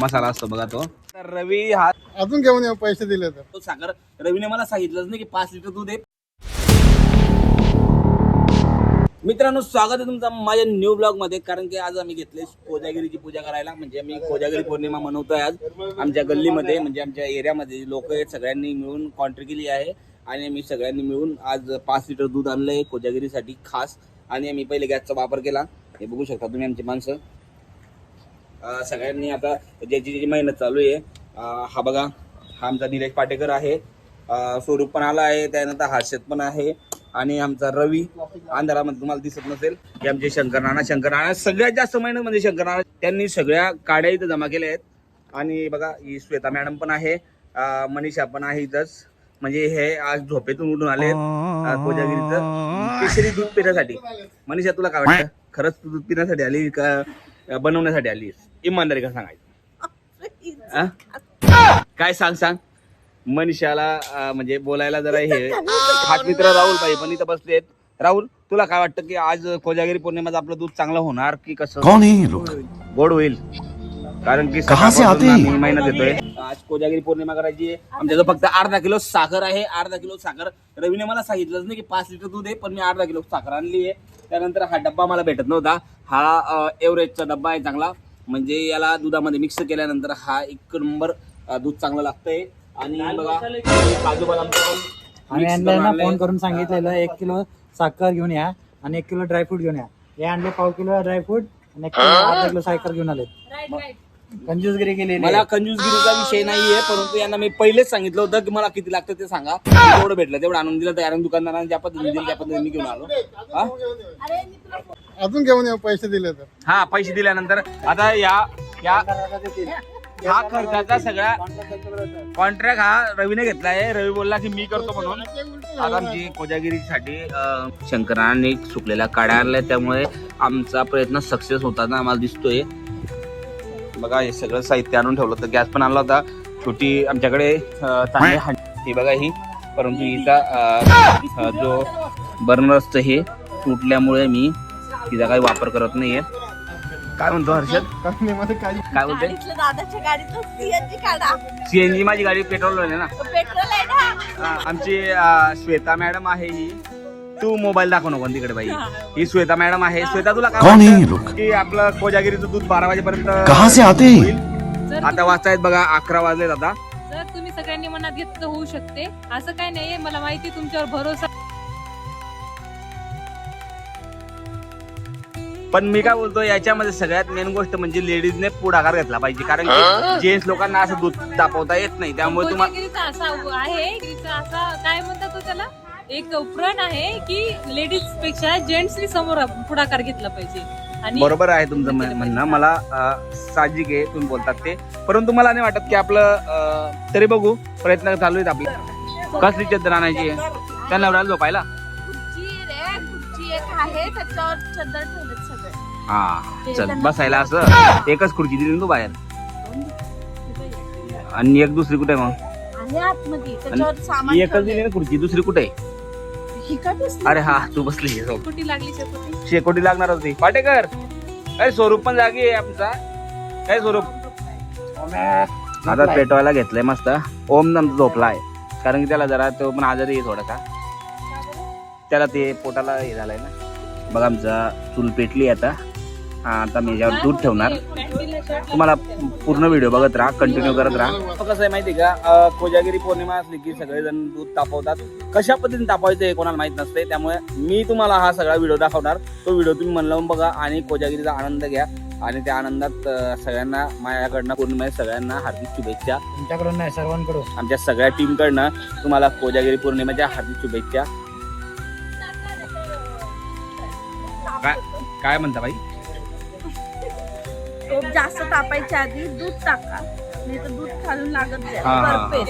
मसाला असतो बघा तो. तर रवी हा अजून घेऊन येऊ पैसे दिले तर. तो साखर रवीने मला सांगितलंच नाही की पाच लिटर दूध आहे. मित्रांनो स्वागत आहे तुमचं माझ्या न्यू ब्लॉगमध्ये कारण की आज आम्ही घेतले कोजागिरीची पूजा करायला. म्हणजे आम्ही कोजागिरी पौर्णिमा मनवतोय आज. आमच्या गल्लीमध्ये म्हणजे आमच्या एरियामध्ये लोक आहेत सगळ्यांनी मिळून कॉन्ट्री केली आहे. आणि आम्ही सगळ्यांनी मिळून आज पाच लिटर दूध आणलंय कोजागिरीसाठी खास. आणि आम्ही पहिले गॅसचा वापर केला. हे बघू शकता तुम्ही आमची माणसं. सगळ्यांनी आता ज्याची ज्याची मेहनत चालू आहे हा बघा हा आमचा निलेश पाटेकर आहे. स्वरूप पण आला आहे त्यानंतर हर्षद पण आहे आणि आमचा रवी अंधारामध्ये तुम्हाला दिसत नसेल हे आमचे शंकर नाना शंकर नाना सगळ्यात जास्त मेहनत म्हणजे शंकर नाना. त्यांनी सगळ्या काड्या इथं जमा केल्या आहेत. आणि बघा ही श्वेता मॅडम पण आहे मनीषा पण आहे इथंच. म्हणजे हे आज झोपेतून उठून आले कोजागिरीचं. स्पेशली दूध पिण्यासाठी. मनीषा तुला काय वाटतं? खरंच तू दूध पिण्यासाठी आली का? बनवण्यासाठी आली इमानदारी का सांगायचं? आ? काय सांग सांग. मनीषाला अं, म्हणजे बोलायला जरा हे हात मित्र राहुल भाई पण इथं बसलेत राहुल तुला काय वाटतं की आज कोजागिरी पौर्णिमेचं आपलं दूध चांगलं होणार की कसं? कौन है ये लोग गोड होईल. कारण की कहाँ से सकाळपासून आते? हैं? आम्ही मेहनत येतोय आज कोजागिरी पौर्णिमा करायची आहे. आमच्याजवळ फक्त अर्धा किलो साखर आहे. अर्धा किलो साखर. रवीने मला सांगितलंच नाही की पाच लिटर दूध आहे पण मी अर्धा किलो साखर आणली आहे. त्यानंतर हा डब्बा मला भेटत नव्हता. हा एव्हरेजचा डब्बा आहे चांगला. म्हणजे याला दुधामध्ये मिक्स केल्यानंतर हा एक नंबर दूध चांगलं लागतंय. आणि बघा काजू आणलंय. फोन करून सांगितलेलं एक किलो साखर घेऊन या आणि एक किलो ड्रायफ्रूट घेऊन या. हे आणले पाव किलो ड्रायफ्रूट आणि एक किलो साखर घेऊन आले कंजूसगिरी केलेली मला. कंजूसगिरीचा विषय नाहीये परंतु यांना मी पहिलेच सांगितलं होतं की मला किती लागतं ते सांगा. तेवढं भेटलं तेवढं आणून दिलं तर कारण दुकानदारांनी ज्या पद्धतीने दिलं त्या पद्धतीने मी घेऊन आलो. हा? अजून घेऊन येऊ पैसे दिले तर. हा पैसे दिल्यानंतर. आता या या हा खर्चाचा सगळा कॉन्ट्रॅक्ट हा रवीने घेतला आहे. रवी बोलला की मी करतो म्हणून. आज आमची कोजागिरीसाठी शंकराने सुकलेल्या काड्या आणल्या त्यामुळे आमचा प्रयत्न सक्सेस होताना आम्हाला दिसतोय. बघा हे सगळं साहित्य आणून ठेवलं. होतं गॅस पण आणला होता. छोटी आमच्याकडे चांगली बघा ही. परंतु हिचा जो बर्नर असतं हे तुटल्यामुळे मी तिचा काही वापर करत नाहीये. काय म्हणतो हर्षद? काय बोलते सीएनजी माझी गाडी पेट्रोल आहे ना. पेट्रोल आहे ना. अं, आमची श्वेता मॅडम आहे ही. तू मोबाईल दाखव नको तिकडे बाई. ही श्वेता मॅडम आहे. श्वेता तुला काय कौन है ये वाटतं लोग की आपलं कोजागिरीचं दूध बारा वाजेपर्यंत कहाँ से आते हैं? ये? होईल? आता वाजतायत बघा अकरा वाजलेत आता. जर तुम्ही सगळ्यांनी मनात घेतलं तर होऊ शकते. असं काय नाहीये मला माहिती आहे तुमच्यावर भरोसा पण मी काय बोलतो याच्यामध्ये सगळ्यात मेन गोष्ट म्हणजे लेडीजने पुढाकार घेतला पाहिजे. कारण की जेंट्स लोकांना असं दूध तापवता येत नाही. त्यामुळे तुम्हाला कोजागिरीचा असा आहे गिरीचा असा काय म्हणतात तो त्याला? एक प्रण आहे की लेडीजपेक्षा जेंट्सनी समोर पुढाकार घेतला पाहिजे. आणि बरोबर आहे तुमचं म्हण- म्हणणं. मला अं, साहजिक आहे तुम्ही बोलतात ते. परंतु मला नाही वाटत की आपलं अं, तरी बघू. प्रयत्न चालू आहेत आपले. कसली चद्दर आणायची आहे? त्या नवऱ्याला झोपायला? खुर्ची रे खुर्ची एक आहे त्याच्यावर चद्दर ठेवलेत सगळे. हा चल बसायला असं. एकच खुर्ची दिली ना तू बाहेर. आणि एक दुसरी कुठे आहे मग? आहे आतमध्ये त्याच्यावर सामान एकच दिली ठेवलंय. ना खुर्ची दुसरी कुठे आहे? अरे हा तू बसली आहे झोप. कुठे लागली शेकोटी. शेकोटी लागणार होती. पाटेकर! काय स्वरूप पण जागी आहे आमचा. काय स्वरूप. आता पेटवायला घेतलंय मस्त. ओम आमचा झोपला आहे कारण की त्याला जरा तो पण आजारी आहे थोडासा. त्याला ते पोटाला हे झालंय ना. बघा आमचा चूल पेटली आता. हा आता मी याच्यावर दूध ठेवणार. तुम्हाला पूर्ण व्हिडिओ बघत राहा कंटिन्यू करत राहा. कसं आहे माहिती का? कोजागिरी पौर्णिमा असली की सगळेजण दूध तापवतात. कशा पद्धतीने तापवायचं हे कोणाला माहीत नसते त्यामुळे मी तुम्हाला हा सगळा व्हिडिओ दाखवणार. तो व्हिडिओ तुम्ही मन लावून बघा आणि कोजागिरीचा आनंद घ्या. आणि त्या आनंदात सगळ्यांना माझ्याकडनं पौर्णिमे सगळ्यांना हार्दिक शुभेच्छा. तुमच्याकडून नाही सर्वांकडून. आमच्या सगळ्या टीम कडनं तुम्हाला कोजागिरी पौर्णिमेच्या हार्दिक शुभेच्छा. काय काय म्हणता बाई? टोप जास्त तापायच्या आधी दूध टाका नाही तर दूध खालून लागत जाईल. हा, हा. बर्फेत.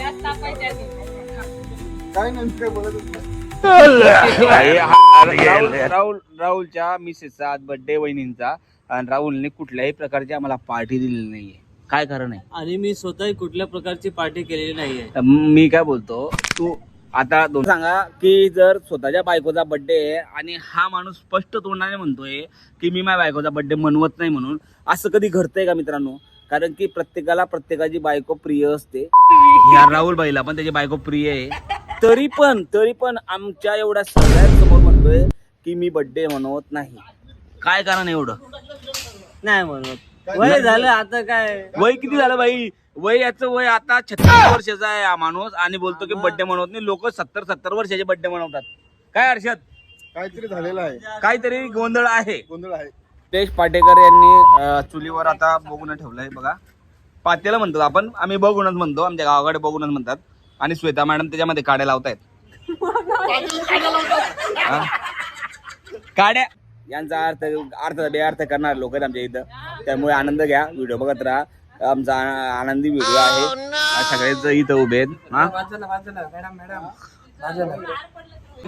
काय नंतर बोलत होते. अरे, राहुल राहुल राहुलच्या मिसेसचा आज बर्थडे वहिनींचा. आणि राहुलने कुठल्याही प्रकारची आम्हाला पार्टी दिलेली नाहीये. काय कारण आहे? आणि मी स्वतः कुठल्या प्रकारची पार्टी केलेली नाहीये. तर मी काय बोलतो तू आता दोन सांगा की जर स्वतःच्या बायकोचा बर्थडे आहे आणि हा माणूस स्पष्ट तोंडाने म्हणतोय की मी माझ्या बायकोचा बर्थडे मनवत नाही म्हणून असं कधी घडतंय का मित्रांनो? कारण की प्रत्येकाला प्रत्येकाची बायको प्रिय असते. या राहुल बाईला पण त्याची बायको प्रिय आहे. तरी पण तरी पण आमच्या एवढ्या सगळ्यांसमोर म्हणतोय की मी बर्थडे मनवत नाही. काय कारण एवढं? नाही म्हणत. वय झालं आता काय? वय किती झालं बाई? वय याचं वय आता छत्तीस वर्षाचा आहे हा माणूस आणि बोलतो की बर्थडे मनवत नाही. लोक सत्तर सत्तर वर्षाचे बर्थडे मनवतात. काय हर्षद? काहीतरी झालेलं आहे. काहीतरी गोंधळ आहे. गोंधळ आहे. देश पाटेकर यांनी चुलीवर आता बघून ठेवलंय बघा. पातेला म्हणतो आपण आम्ही बघूनच म्हणतो आमच्या गावाकडे बघूनच म्हणतात. आणि श्वेता मॅडम त्याच्यामध्ये काड्या लावतायत. काड्या? यांचा अर्थ अर्थ बेअर्थ करणार लोक आहेत आमच्या इथं. त्यामुळे आनंद घ्या व्हिडिओ बघत राहा. आमचा आनंदी व्हिडिओ आहे. सगळेच इथं उभे आहेत.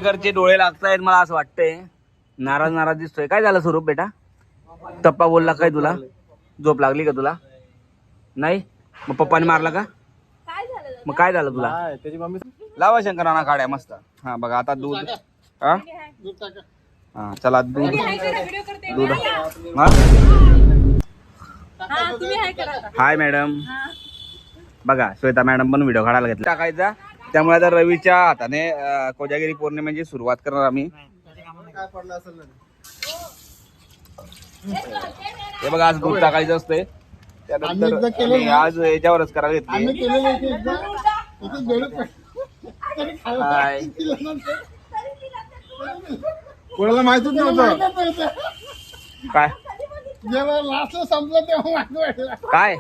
घरचे डोळे लागतायत मला असं वाटतंय. नाराज नाराज दिसतोय. काय झालं स्वरूप बेटा? टप्पा बोलला काय तुला? झोप लागली का तुला? नाही? मग पप्पाने मारला का? काय झालं मग काय झालं तुला? त्याची मम्मी लावा शंकराना काड्या मस्त. हा बघा आता दूध हा हा चला दूध व्हिडिओ करते. दूध हा. तुम्ही हाय करा. आता. Hi madam. बघा श्वेता मॅडम पण व्हिडिओ काढायला घेतला. टाकायचा. त्यामुळे आता रवीच्या हाताने कोजागिरी पौर्णिमेची सुरुवात करणार आम्ही काय पडलं असेल ना हे बघा आज दूध टाकायचं असतंय. त्यानंतर आम्ही. आज याच्यावरच करायला घेतली. आम्ही केलेलं आहे की एकदा इथे बेडूक तरी खायला हाय. दिल्यानंतर कोणाला माहितच नव्हतं. काय? जेव्हा लास्टला संपलं तेव्हा माहिती वाटलं काय?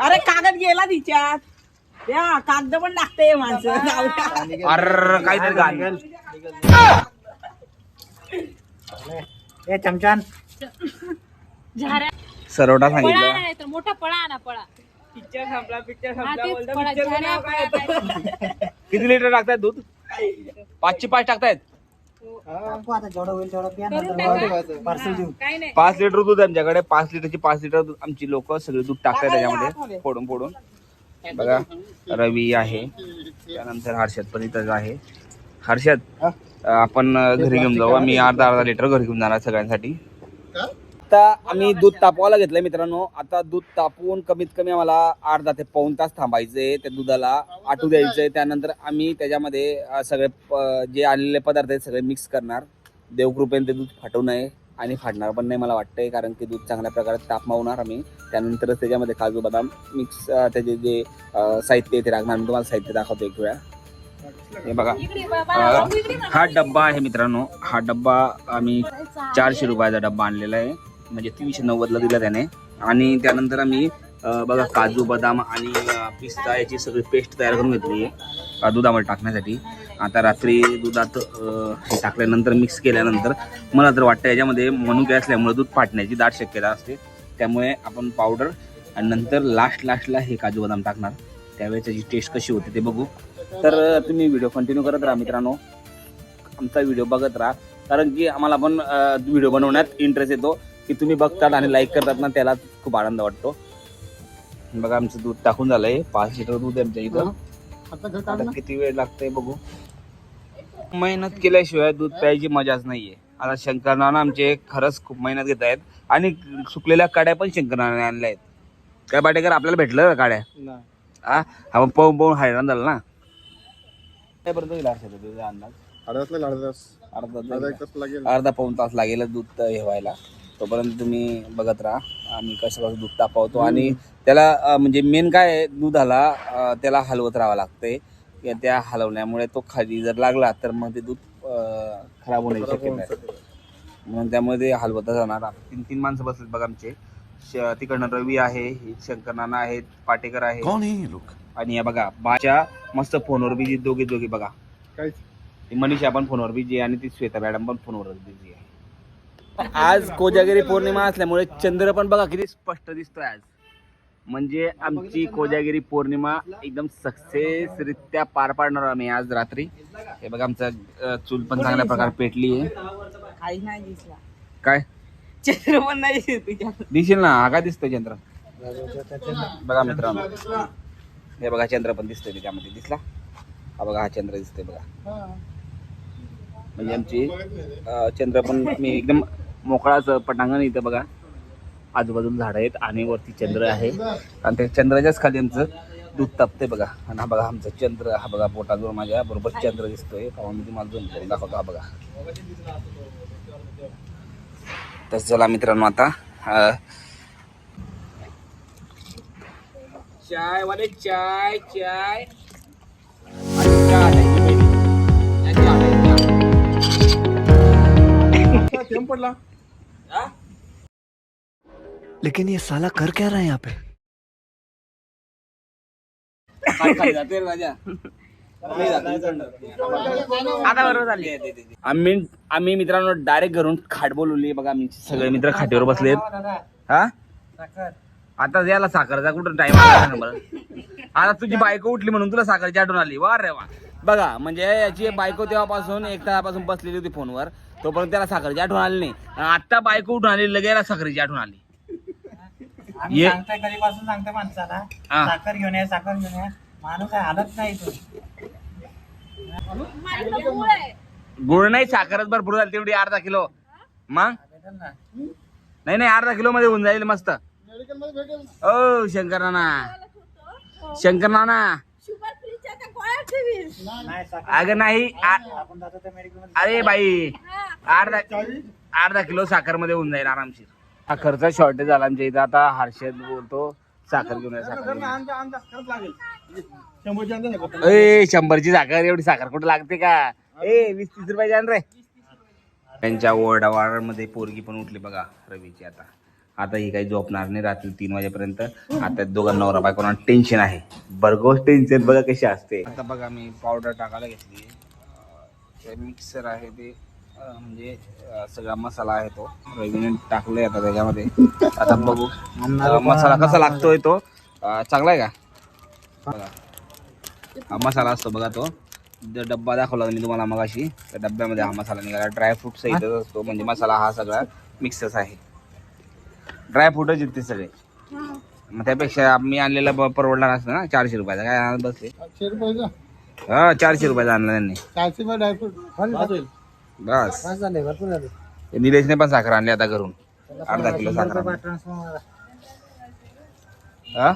अरे कागद गेला तिच्यात. त्या कागद पण लागते माणसं. जाऊ द्या. अर काहीतरी घाण ए चमचान. पळा सांगितलं. नाही तर मोठा पळा आणा पळा. पिक्चर संपला पिक्चर हा संपला. तेच बोलतो पळा पिक्चर झाऱ्या पळा काय किती लिटर टाकतायत दूध? पाचशे पाच टाकतायत. टाकू आता जेवढं होईल तेवढं प्या करून नंतर टाका. पार्सल देऊ काय नाही. पाच लिटर दूध आहे आमच्याकडे. पाच लिटरची पाच लिटर दूध आमची लोक सगळे दूध टाकतात त्याच्यामध्ये फोडून फोडून. बघा रवी आहे. त्यानंतर हर्षद पण इथंच आहे. हर्षद आपण अं, घरी घेऊन जाऊ. आम्ही अर्धा अर्धा लिटर घरी घेऊन जाणार सगळ्यांसाठी. आता आम्ही दूध तापवायला घेतलंय मित्रांनो. आता दूध तापवून कमीत कमी आम्हाला अर्धा ते पाऊन तास थांबायचंय त्या दुधाला आटू द्यायचंय. त्यानंतर आम्ही त्याच्यामध्ये सगळे जे आणलेले पदार्थ आहेत सगळे मिक्स करणार. देवकृपेने ते दूध फाटू नये आणि फाटणार पण नाही मला वाटतंय कारण की दूध चांगल्या प्रकारे तापमावणार आम्ही. त्यानंतरच त्याच्यामध्ये काजू बदाम मिक्स त्याचे जे साहित्य आहे ते टाकणार. मी तुम्हाला साहित्य दाखवतो एक वेळा. हे बघा. हा डब्बा आहे मित्रांनो. हा डब्बा आम्ही चारशे रुपयाचा डब्बा आणलेला आहे. म्हणजे तीनशे नव्वदला दिला त्याने. आणि त्यानंतर आम्ही बघा काजू बदाम आणि पिस्ता याची सगळी पेस्ट तयार करून घेतली आहे. दुधामध्ये टाकण्यासाठी. आता रात्री दुधात हे टाकल्यानंतर मिक्स केल्यानंतर मला तर वाटतं याच्यामध्ये मनुके असल्यामुळे दूध फाटण्याची दाट शक्यता असते. त्यामुळे आपण पावडर आणि नंतर लास्ट लास्टला हे काजू बदाम टाकणार. त्यावेळेस त्याची टेस्ट कशी होते ते बघू. तर तुम्ही व्हिडिओ कंटिन्यू करत राहा मित्रांनो. आमचा व्हिडिओ बघत राहा. कारण की आम्हाला पण व्हिडिओ बनवण्यात इंटरेस्ट येतो. की तुम्ही बघतात आणि लाईक करतात ना त्याला खूप आनंद वाटतो. बघा आमचं दूध टाकून झालंय. पाच लिटर दूध आहे आमच्या इथं. आता. किती वेळ लागतंय बघू. मेहनत केल्याशिवाय दूध प्यायची मजाच नाहीये. आता शंकरनाना आमचे खरंच खूप मेहनत घेत आहेत. आणि सुकलेल्या काड्या पण शंकरनाने आणल्या आहेत. काय पाटेकर आपल्याला भेटलं काड्या. हा आपण पाहून पाहून हैराण झालं ना. पर्यंत होईल हर्षद तुझा अंदाज? अर्धाच लागला अर्धा तास अर्धा अर्धा तास एक तास लागेल. अर्धा पाऊन तास लागेल दूध हे व्हायला तोपर्यंत तुम्ही बघत राहा. आम्ही कसं कसं दूध तापवतो आणि त्याला अं, म्हणजे मेन काय आहे दुधाला अं, त्याला हलवत राहावं लागतंय. या त्या हलवण्यामुळे तो खाली जर लागला तर मग ते दूध अं, खराब होण्याची शक्यता आहे. म्हणून त्यामुळे ते हलवतच राहणार तीन तीन माणसं बसलेत बघा आमचे. श- तिकडनं रवी आहे हे शंकर नाना आहेत. पाटेकर आहे कौन है ये लोग आणि या बघा बाच्या मस्त फोनवर बिजी दोघे दोघे बघा. काहीच. ती मनीषा पण फोनवर बिझी आहे आणि ती श्वेता मॅडम पण फोनवर बिझी आहे. आज कोजागिरी पौर्णिमा असल्यामुळे चंद्र पण बघा किती स्पष्ट दिसतोय आज. म्हणजे आमची कोजागिरी पौर्णिमा एकदम सक्सेसरित्या पार पाडणार आम्ही आज रात्री. हे बघा आमचा अं, चूल पण चांगल्या प्रकारे पेटली आहे. काही नाही दिसला. काय? चित्र पण नाही दिसेल ना हा काय दिसतोय चंद्र? बघा मित्रांनो. हे बघा चंद्र पण दिसतोय त्याच्यामध्ये. दिसला? हा बघा हा चंद्र दिसतोय बघा. म्हणजे आमची चंद्र पण मी एकदम मोकळाच पटांगण इथं बघा. आजूबाजूला झाडं आहेत आणि वरती चंद्र आहे. आणि त्या चंद्राच्याच खाली आमचं दूध तापते बघा. आणि हा बघा आमचा चंद्र हा बघा पोटाजवळ माझ्या बरोबर चंद्र दिसतोय. तेव्हा मी तुम्हाला झूम करून दाखवतो. हा बघा. तर चला मित्रांनो आता अं, चाय वाले चाय चाय थेंब पडला लेकिन ये साला कर क्या रहा है यहाँ पे? राजा। आता बरोबर झाली. आम्ही आम्ही मित्रांनो डायरेक्ट घरून खाट बोलवली बघा आम्ही सगळे मित्र खाटीवर बसलेत. हा? साखर. आता याला साखरचा कुठं टाइम आता तुझी बायको उठली म्हणून तुला साखरची आठवण आली. वा रे वा. बघा म्हणजे याची बायको तेव्हापासून एक तासापासून बसलेली होती फोनवर. तोपर्यंत त्याला साखरची आठवण आली नाही. आता बायको उठून आली लगेच याला साखरेची आठवण आली. आम्ही ये- सांगतोय कधीपासून सांगतोय माणसाला? हा. साखर घेऊन या साखर घेऊन या. माणूस हालत नाही तो गुळ नाही साखरच भरपूर झाली तेवढी अर्धा किलो. मग? भेटेल ना. नाही नाही अर्धा किलो मध्ये होऊन जाईल मस्त. ओ शंकर नाना. शंकर नाना. शुगर फ्रीच्या त्या गोळ्या ठेवीस नाही साखर. अगं नाही अरे बाई अर्धा अर्धा किलो साखरमध्ये होऊन जाईल आरामशीर. साखरचा शॉर्टेज झाला आमच्या इथं. आता हर्षद बोलतो साखर घेऊन या, साखर ए शंभरची साखर एवढी साखर कुठे लागते का? ए वीस तीस रुपयाची आण रे. त्यांच्या ओरडावाडमध्ये पोरगी पण उठली बघा रवीची आता. आता ही काही झोपणार नाही रात्री तीन वाजेपर्यंत. आता दोघांना नवरा बायकोना टेन्शन आहे. बरगोस टेन्शन बघा कशी असते. आता बघा मी पावडर टाकायला घेतली. मिक्सर आहे ते म्हणजे सगळा मसाला आहे तो. रवीने टाकलाय आता त्याच्यामध्ये. आता बघू मसाला कसा लागतोय तो. चांगला आहे का? बघा. हा मसाला असतो बघा तो. जो डब्बा दाखवला मी तुम्हाला मगाशी त्या डब्यामध्ये हा मसाला निघाला. ड्रायफ्रूट सहितच असतो. म्हणजे मसाला हा सगळा मिक्सच आहे. ड्रायफ्रूटच आहेत ते सगळे. मग त्यापेक्षा मी आणलेला ब- परवडणार असतं ना चारशे रुपयाचा. काय आणत बसले? रुपयाचा? हा चारशे रुपयाचा आणला त्यांनी. चारशे रुपये ड्रायफ्रूट बस. बस झाले भरपूर झाले. हे निलेशने पण साखर आणली आता घरून. अर्धा किलो साखर आणली. ट्रान्सफर मारा. हा?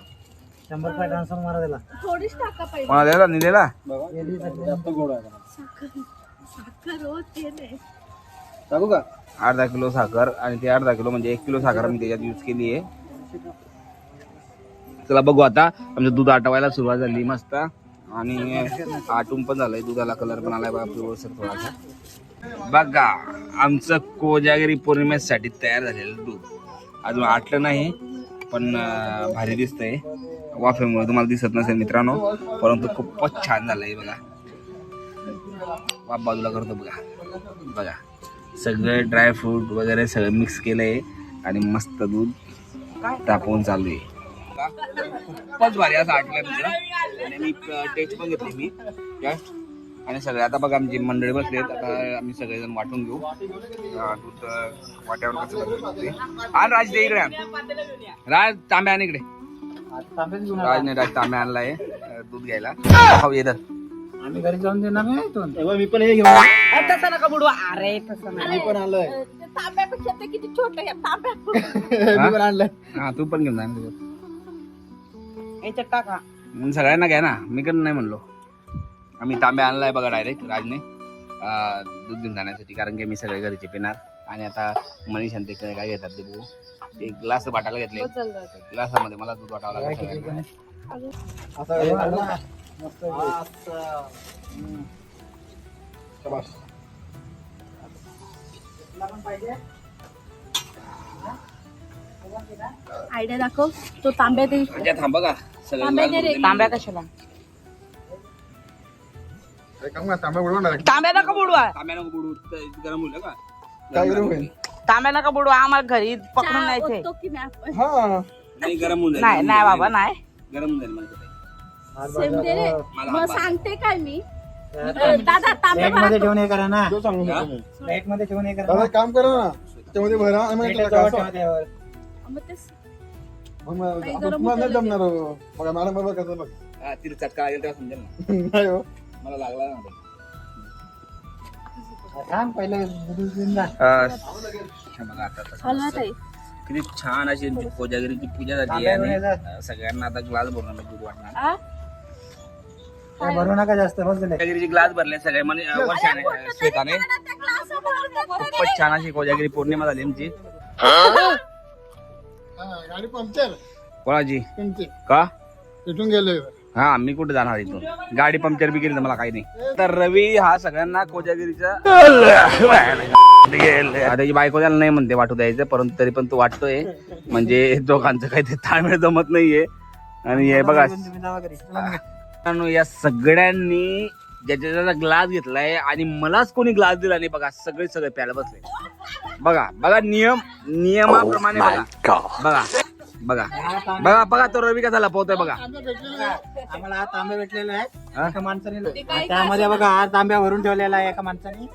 शंभर रुपये ट्रान्सफर मारा त्याला. थोडीच टाका पाहिजे कोणा द्यायला? निलेला? गेली सगळी. साखर हो ते नाही. टाकू का? अर्धा किलो साखर आणि ते अर्धा किलो म्हणजे एक किलो साखर मी त्याच्यात यूज केली आहे. चला बघू आता. आमचं दूध आटवायला सुरुवात झाली मस्त. आणि आटून पण झालंय. दुधाला कलर पण आलाय बघा पिवळसर थोडासा. बघा आमचं कोजागिरी पौर्णिमेसाठी तयार झालेलं दूध. अजून आटलं नाही पण भारी दिसतंय. वाफेमुळे तुम्हाला दिसत नसेल मित्रांनो परंतु खूपच छान झालंय बघा. वाफ बाजूला करतो बघा. बघा. सगळे ड्रायफ्रूट वगैरे सगळं मिक्स केलंय आणि मस्त दूध तापवून चालू आहे. खूपच भारी असं आटलंय तुझं. आणि मी टेस्ट पण घेतली मी. आणि सगळे आता बघा आमची मंडळी बसले आता आम्ही सगळेजण वाटून घेऊ. दूध वाट्यावर कसं. आण राज ते इकडे. राज तांबे आण इकडे. राज नाही राज तांबे आणलाय अं, दूध घ्यायला. खाऊ ये तर आम्ही घरी जाऊन देणार नाही इथून. मी पण हे घेऊन तसं नका बुडवा अरे तसं नाही. मी पण आणलंय. ते तांब्यापेक्षा ते किती छोटं आहे तांब्या. मी पण आणलंय. हा तू पण घेऊन जा ना त्याच्यात. याच्यात टाका मग सगळ्यांना घ्या ना. मी पण नाही म्हणलो. आम्ही तांबे आणलाय बघा डायरेक्ट राजने. अं, दूध घेऊन जाण्यासाठी कारण की मी सगळे घरचे पिणार. आणि आता मनीष आणि ते काय काय घेतात ते बघू. एक ग्लास वाटायला घेतले. ग्लासामध्ये मला दूध वाटावं लागेल सगळ्यांना. मस्त. आयडिया दाखव. तो तांब्या दे. म्हणजे थांबा का? रे. तांब्या कशाला? तांब्या नका बुडवा. तांब्या नको बुडू. गरम होईल का? काय गरम होईल? तांब्या नका बुडवा आम्हाला घरी पकडून नाही हा. गरम होऊन नाही नाही बाबा नाही. गरम होऊन जाईल सेम दे रे मला मग सांगते काय मी? दादा बॅगमध्ये भरा. ठेवून हे करा ना. तो सांगू तुम्ही बॅगमध्ये ठेवून हे करा दादा ना. एक काम करा ना. त्यामध्ये भरा आणि मग मीठ टाका जवळ असं. ठेवा त्यावर. मग तेच. मग मग नाही, आपण गरम तुम्हाला नाही होतं जमणार हो. बघा मॅडम बरोबर कसं बघ. हा, तिला चटका लागेल तेव्हा समजेल ना. नाही हो. मला लागला ना ते. सांग पहिले बुडून देऊन जा. अं, हे. बघा आता तसं हलवा ताई. किती छान अशी कोजागिरीची पूजा झाली आणि सगळ्यांना आता ग्लास भरून आम्ही दूध वाटणार. आ? भरू नका जास्त कोजागिरीची ग्लास भरले सगळे म्हणजे वर्षाने श्वेताने खूपच छान अशी कोजागिरी पौर्णिमा झाली आमची. हा, गाडी पंक्चर. कोणाची? तुमची का? इथून गेले हा मी कुठे जाणार इथून? गाडी पंक्चर बी केली तर मला काही नाही. तर रवी हा सगळ्यांना कोजागिरीचा त्याची बायको त्याला नाही म्हणते वाटू द्यायचं परंतु तरी पण तो वाटतोय. म्हणजे दोघांचं काही ते ताळमेळ जमत नाहीये. आणि हे बघा मित्रांनो, या सगळ्यांनी ज्याच्या ज्याचा ग्लास घेतलाय आणि मलाच कोणी ग्लास दिला नाही बघा सगळे सगळे प्यायला बसले. बघा बघा नियम नियमाप्रमाणे बघा. बघा बघा. बघा बघा तो रवी कसा लपवतोय बघा. आम्हाला हा तांबे भेटलेला आहे? एका माणसाने त्यामध्ये बघा हा तांब्या भरून ठेवलेला आहे एका माणसाने.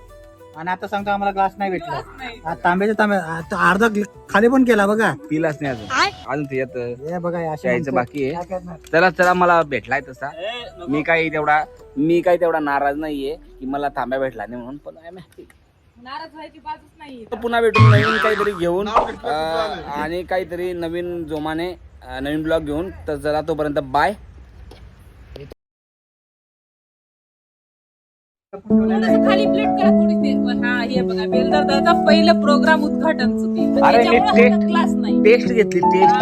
आणि आता सांगतो आम्हाला ग्लास नाही भेटला. हा तांब्याच्या तांब्या आता अर्धा खाली पण केला बघा. पिलाच नाही अजून. अजून ते येत. बघा. बाकी आहे. चला चला मला भेटलाय तसा. मी काही तेवढा मी काही तेवढा नाराज नाहीये की मला तांब्या भेटला नाही म्हणून पण आय एम हॅपी नाराज व्हायची बाजूच नाही पुन्हा भेटून नवीन काहीतरी घेऊन अं, आणि काहीतरी नवीन जोमाने अं, नवीन ब्लॉग घेऊन. तर चला तोपर्यंत बाय खाली प्लेट करा थोडी ते हा हे बघा बेलदार दादा पहिलं प्रोग्राम उद्घाटनचं ते अरे, हे क्लास नाही. टेस्ट घेतली टेस्ट